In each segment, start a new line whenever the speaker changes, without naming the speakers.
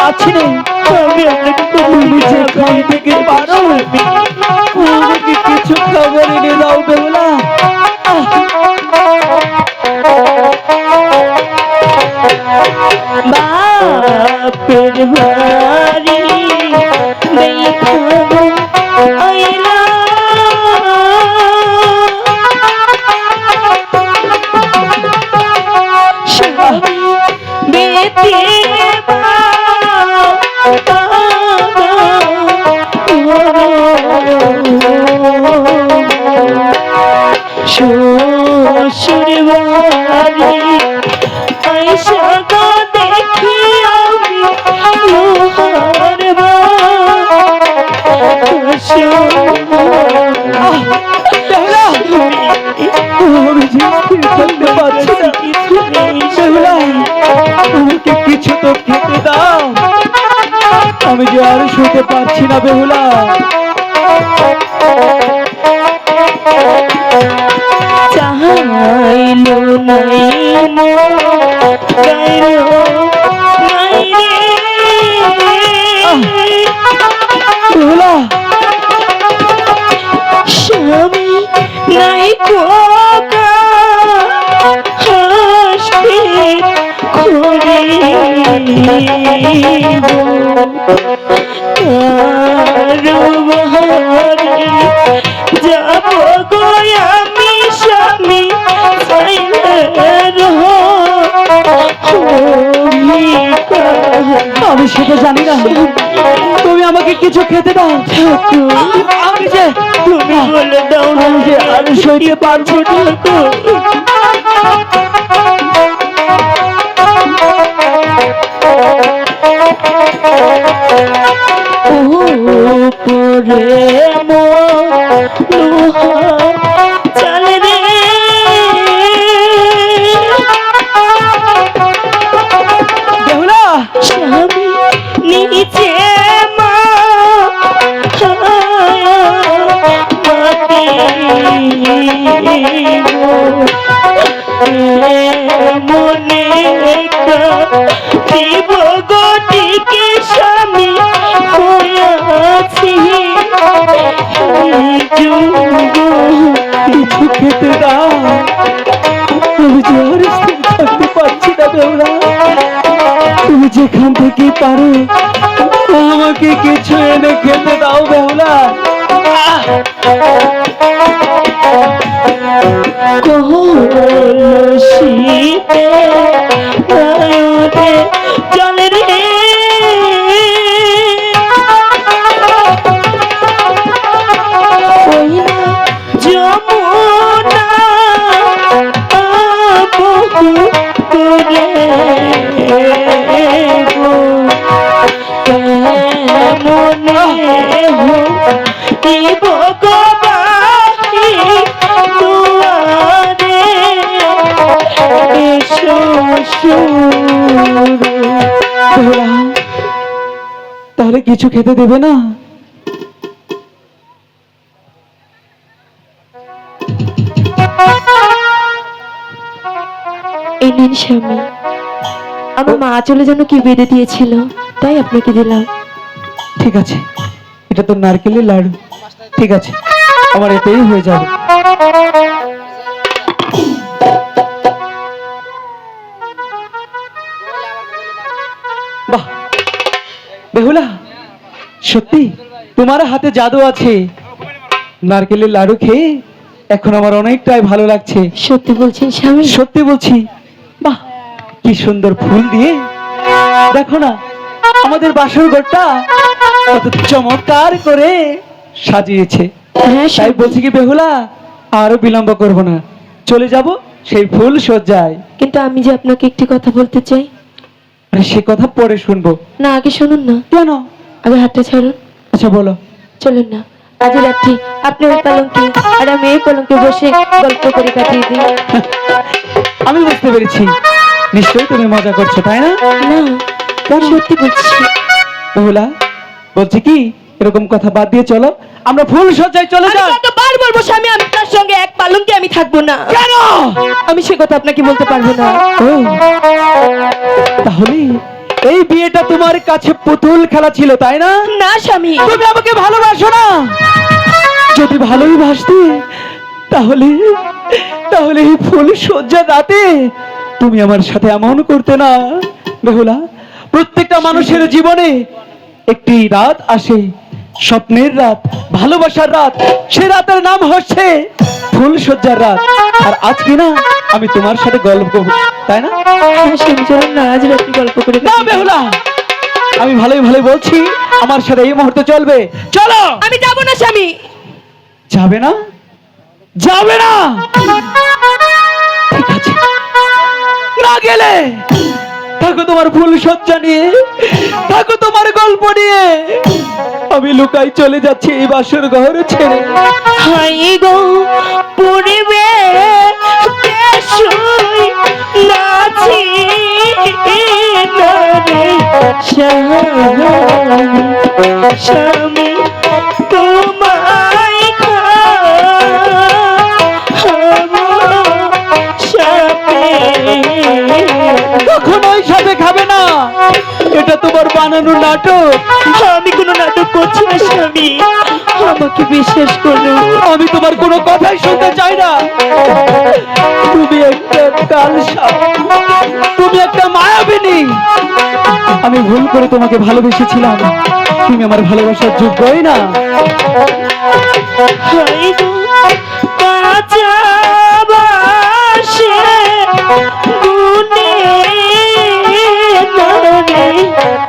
পাচ্ছি না।
আমি আপনাকে
তুমি যেখান থেকে পারো আমাকে কিছু খবর এনে দাও বেহুলা?
বাপের বাড়ি দেখাবো আইলা।
আর শুতে পারছি না বেহুলা।
চাহাইলো নাই মো
সেটা জানি না। তুমি আমাকে কিছু খেতে দাও। আমি যে
তুমি বলে দাও না
যে আর সইতে পারব না।
উপরে লোহা
যেখান থেকে পারো আমাকে কিছু এনে খেতে দাও বেহুলা।
মনে দিব গো বাহি দুয়ারে এসো সুর।
বেহুলা তাহলে কিছু খেতে দেবে না?
এই নিন স্বামী আমার মা চলে যেন কি বেঁধে দিয়েছিল তাই আপনাকে দিলাম।
ঠিক আছে। এটা তো নারকেলের লাড়ু। ঠিক আছে। আমার এতেই হয়ে যাবে। বাহ! বেহুলা সত্যি তোমার হাতে জাদু আছে। নারকেলের লাড়ু খেয়ে এখন আমার অনেকটাই ভালো লাগছে।
সত্যি বলছি স্বামী?
সত্যি বলছি। বাহ! কি সুন্দর ফুল দিয়ে। দেখো না আমাদের বাসর ঘরটা চমৎকার করে সাজিয়েছে।
হ্যাঁ
তাই বলছি কি বেহুলা আরও বিলম্ব করব না। চলে যাব সেই ফুল সজ্জায়
কিন্তু আমি যে আপনাকে একটি কথা বলতে চাই।
আরে সে কথা পরে শুনব।
না আগে শুনুন না।
কেন?
আগে হাতটা ছাড়ুন।
আচ্ছা বলো।
চলুন না। আজ রাত্রি আপনি ওই পালঙ্কে আর আমি এই পালঙ্কে বসে গল্প করে কাটিয়ে দিই।
আমি বুঝতে পেরেছি। নিশ্চয়ই তুমি মজা করছ তাই না?
না সত্যি বলছি।
বেহুলা বলছি কি? এরকম কথা বাদ দিয়ে চলো। আমরা ফুল সজ্জায় চলে যাই।
কতবার বলব স্বামী আমি তার সঙ্গে এক পালঙ্কে আমি থাকব না।
কেন?
আমি সে কথা আপনাকে বলতে পারব না।
ও তাহলে এই বিয়েটা তোমার কাছে পুতুল খেলা ছিল তাই না?
না স্বামী।
তুমি আমাকে ভালোবাসো না। যদি ভালোই বাসতে তাহলে তাহলে এই ফুল সজ্জা রাতে তুমি আমার সাথে এমন করতে না। বেহুলা প্রত্যেকটা মানুষের জীবনে একটি রাত আসে স্বপ্নের রাত ভালোবাসার রাত সে রাতের নাম হচ্ছে ফুল সজ্জার রাত। আর আজকে না আমি তোমার সাথে গল্প করব তাই না?
আজ রাত্রি গল্প করে
না বেহুলা! আমি ভালোই ভালোই বলছি আমার সাথে এই মুহূর্তে চলবে। চলো!
আমি যাব না স্বামী।
যাবে না? যাবে না! ঠিক আছে। না গেলে! থাকো তোমার ফুল সজ্জা নিয়ে। থাকো তোমার গল্প নিয়ে। আমি লুকাই চলে যাচ্ছি এই বাসর ঘর ছেড়ে।
হাই গো নারে স্বামী
এটা তোমার বানানো নাটক।
আমি কোনো নাটক করছি না, স্বামী। আমাকে বিশ্বাস করো,
আমি তোমার কোনো কথাই শুনতে চাই না। তুমি একটা কাল তুমি একটা মায়াবিনী। আমি ভুল করে তোমাকে ভালোবেসেছিলাম। তুমি আমার ভালোবাসার যোগ্যই না।
কাঁচা বাসে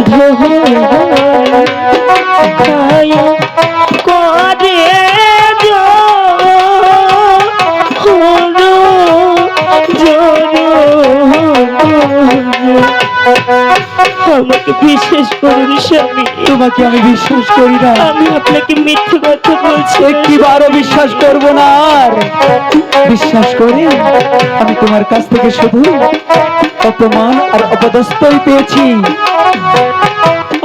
ধোয় আমাকে বিশ্বাস করুন স্বামী।
তোমাকে আমি বিশ্বাস করি না।
আমি আপনাকে মিথ্যে কথা বলছি।
একটিবারও বিশ্বাস করব না আর। বিশ্বাস করে আমি তোমার কাছ থেকে শুধু অপমান আর অপদস্থই পেয়েছি।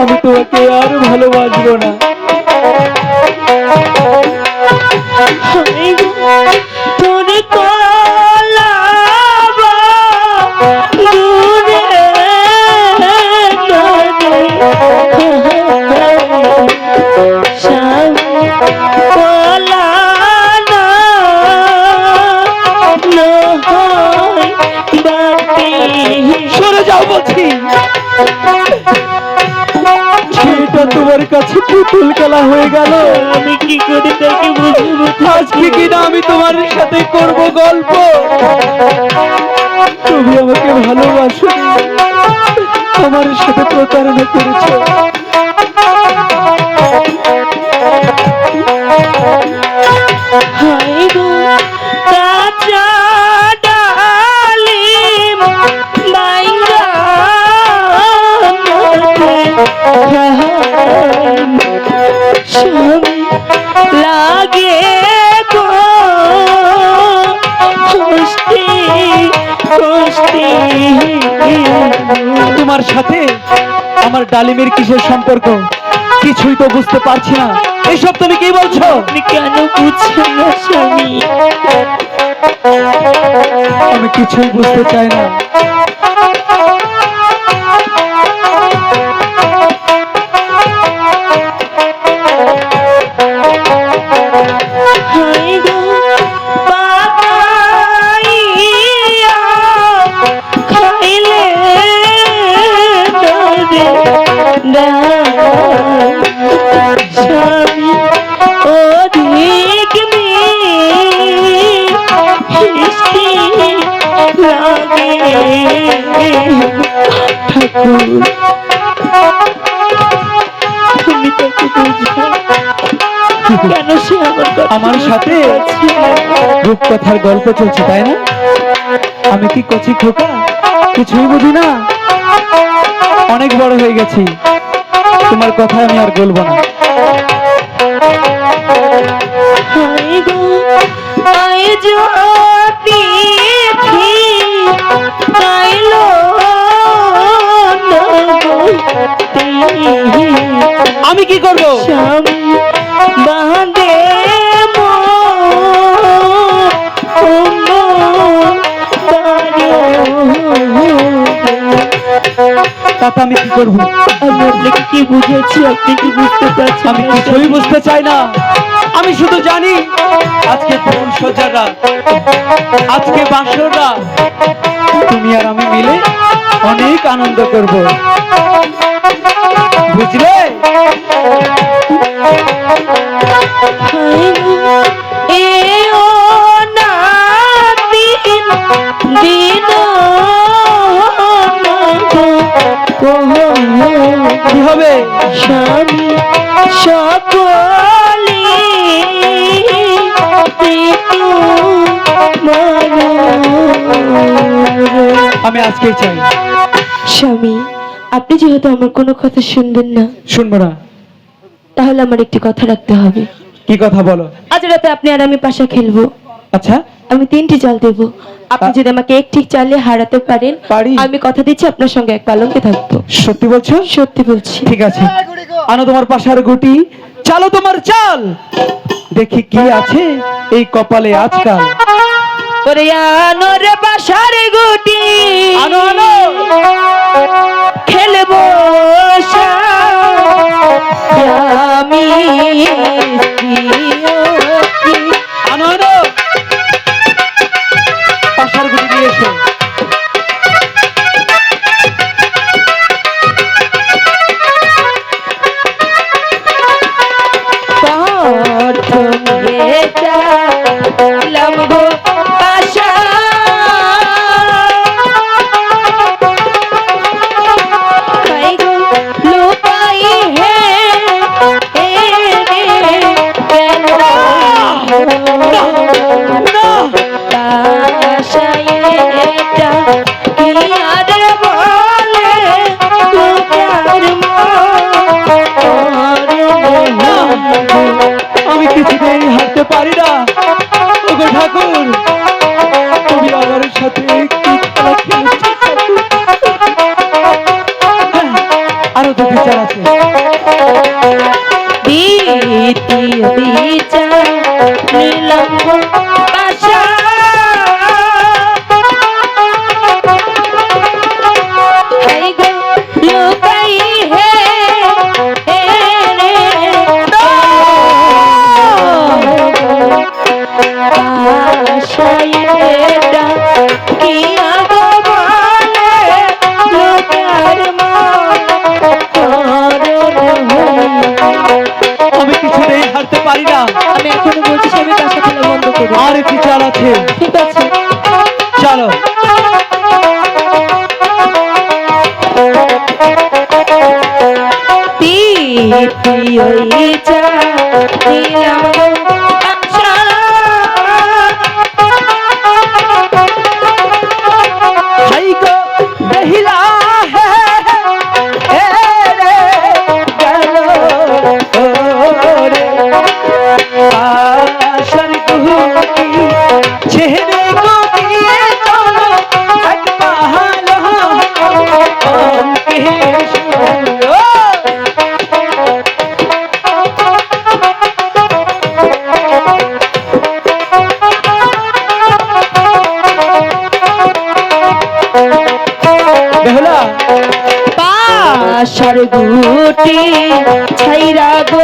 আমি তোমাকে আর ভালোবাসবো না। কাছে পুতুল খেলা হয়ে গেল।
আমি কি করে তাকে বুঝব
আজকে কিনা আমি তোমার সাথে করব গল্প? তুমি আমাকে ভালোবাসো আমার সাথে প্রতারণা করেছ। তোমার সাথে আমার ডালিমের কিসের সম্পর্ক? কিছুই তো বুঝতে পারছি না। এইসব তুমি কি বলছো?
কেন বুঝছেন না স্বামী?
আমি কিছুই বুঝতে চাই না।
আমার
সাথে রূপকথার গল্প চলছে তাই না? আমি কি কচি খোকা? কিছুই বুঝি না। অনেক বড় হয়ে গেছি। তোমার কথা আমি আর বলব না। আমি কি করব? তাতে আমি কি করব?
আমি আপনাকে কি বুঝেছি আপনি কি বুঝতে পারছেন
আমি কিছুই বুঝতে চাই না। আমি শুধু জানি আজকে তরুণ সজারা আজকে বাসরা তুমি আর আমি মিলে অনেক আনন্দ করব। বুঝলে? আমি আজকেই চাই।
স্বামী আপনি যেহেতু আমার কোনো কথা শুনবেন না
শুনব না।
তাহলে আমার একটি কথা রাখতে হবে।
কি কথা বলো?
আজ রাতে আপনি আর আমি পাশা খেলব।
আচ্ছা।
আমি তিনটি চাল দেবো। আপনি যদি আমাকে একটি চালে হারাতে পারেন আমি কথা দিচ্ছি আপনার সঙ্গে এক পালঙ্কে থাকব।
সত্যি বলছো?
সত্যি বলছি।
ঠিক আছে। আনো তোমার পাশার গুটি। চালো তোমার চাল। দেখি কি আছে এই কপালে আজকাল।
ওরে আনোর বাসার গুটি। খেলব আমি
তুমি আমার সাথে
ইচ্ছা দিলাম পাশার গুটি ছাইরা গো